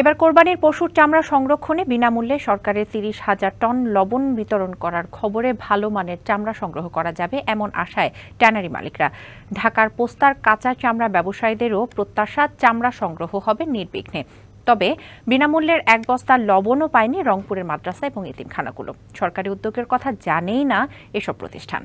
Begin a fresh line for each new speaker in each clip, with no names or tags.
এবার কোরবানির পশুর চামড়া সংরক্ষণে বিনামূল্যে সরকারের তিরিশ হাজার টন লবণ বিতরণ করার খবরে ভালো মানের চামড়া সংগ্রহ করা যাবে এমন আশায় ট্যানারি মালিকরা। ঢাকার পোস্তার কাঁচা চামড়া ব্যবসায়ীদেরও প্রত্যাশা চামড়া সংগ্রহ হবে নির্বিঘ্নে। তবে বিনামূল্যের এক বস্তা লবণও পায়নি রংপুরের মাদ্রাসা এবং এতিমখানাগুলো সরকারি উদ্যোগের কথা জানেই না এসব প্রতিষ্ঠান।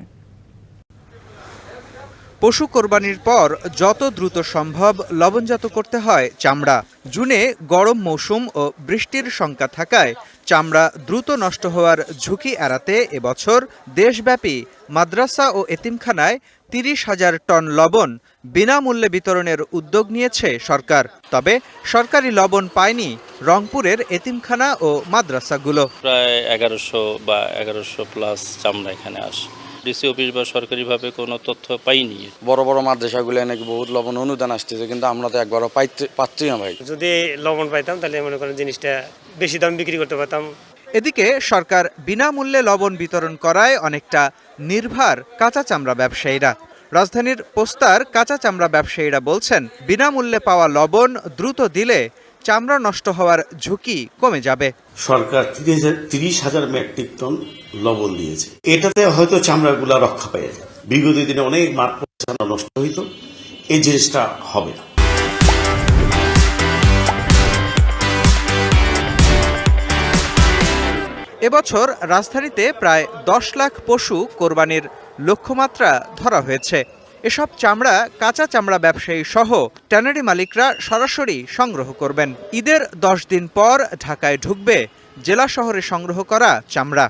পশু কোরবানির পর যত দ্রুত সম্ভব লবণজাত করতে হয় চামড়া। জুনে গরম মৌসুম ও বৃষ্টির শঙ্কা থাকায় চামড়া দ্রুত নষ্ট হওয়ার ঝুঁকি এড়াতে এবছর দেশব্যাপী মাদ্রাসা ও এতিমখানায় তিরিশ হাজার টন লবণ বিনামূল্যে বিতরণের উদ্যোগ নিয়েছে সরকার। তবে সরকারি লবণ পায়নি রংপুরের এতিমখানা ও মাদ্রাসাগুলো।
প্রায় এগারোশো বা এগারোশো প্লাস চামড়া এখানে আসে। ডিসি অফিস বা সরকারিভাবে কোনো তথ্য পাইনি।
বড় বড় মাদ্রাসাগুলো নাকি বহুত লবণ অনুদান আসতেছে কিন্তু আমরা তো একবারও পাইতে পাচ্ছি না ভাই।
যদি লবণ পাইতাম তাহলে মনে করেন জিনিসটা বেশি দাম বিক্রি করতে পারতাম।
এদিকে সরকার বিনামূল্যে লবণ বিতরণ করায় অনেকটা নির্ভার কাঁচা চামড়া ব্যবসায়ীরা। রাজধানীর পোস্তার কাঁচা চামড়া ব্যবসায়ীরা বলছেন বিনামূল্যে পাওয়া লবণ দ্রুত দিলে চামড়া নষ্ট হওয়ার ঝুঁকি কমে যাবে।
সরকার তিরিশ হাজার- মেট্রিক টন লবণ দিয়েছে। এটাতে হয়তো চামড়াগুলা রক্ষা পেয়ে যায়। বিগত দিনে অনেক মাঠ নষ্ট হইতো। এই জিনিসটা হবে না।
এবছর রাজধানীতে প্রায় দশ লাখ পশু কোরবানির লক্ষ্যমাত্রা ধরা হয়েছে। এসব চামড়া, কাঁচা চামড়া ব্যবসায়ী সহ ট্যানারি মালিকরা সরাসরি সংগ্রহ করবেন। ঈদের দশ দিন পর ঢাকায় ঢুকবে জেলা শহরে সংগ্রহ করা চামড়া।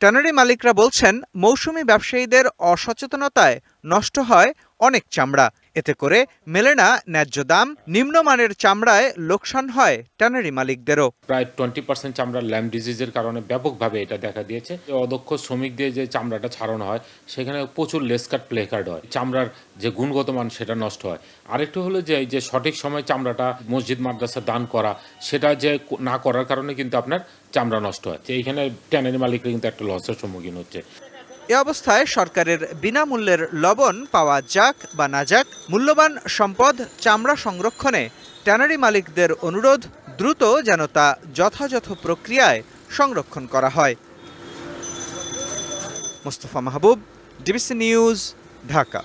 ট্যানারি মালিকরা বলছেন, মৌসুমি ব্যবসায়ীদের অসচেতনতায় নষ্ট হয় অনেক চামড়া। এতে করে মেলে না ন্যায্য দাম, নিম্নমানের চামড়ায় লোকসান হয় ট্যানারি মালিকদেরও।
প্রায় টোয়েন্টি পার্সেন্ট চামড়া ল্যাম্প ডিজিজের কারণে ব্যাপকভাবে এটা দেখা দিয়েছে। অদক্ষ শ্রমিক দিয়ে যে চামড়াটা ছাড়ানো হয়, সেখানে প্রচুর লেসকাট প্লেকার্ড হয়। চামড়ার যে গুণগত মান, সেটা নষ্ট হয়। আরেকটু হলো যে, এই যে সঠিক সময় চামড়াটা মসজিদ, মাদ্রাসা দান করা, সেটা যে না করার কারণে কিন্তু আপনার চামড়া নষ্ট হয়। এইখানে ট্যানারি মালিকরা কিন্তু একটা লসের সম্মুখীন হচ্ছে।
এ অবস্থায় সরকারের বিনামূল্যের লবণ পাওয়া যাক বা না যাক, মূল্যবান সম্পদ চামড়া সংরক্ষণে ট্যানারি মালিকদের অনুরোধ, দ্রুত যেন তা যথাযথ প্রক্রিয়ায় সংরক্ষণ করা হয়। Mustafa Mahbub, DBC news, Dhaka.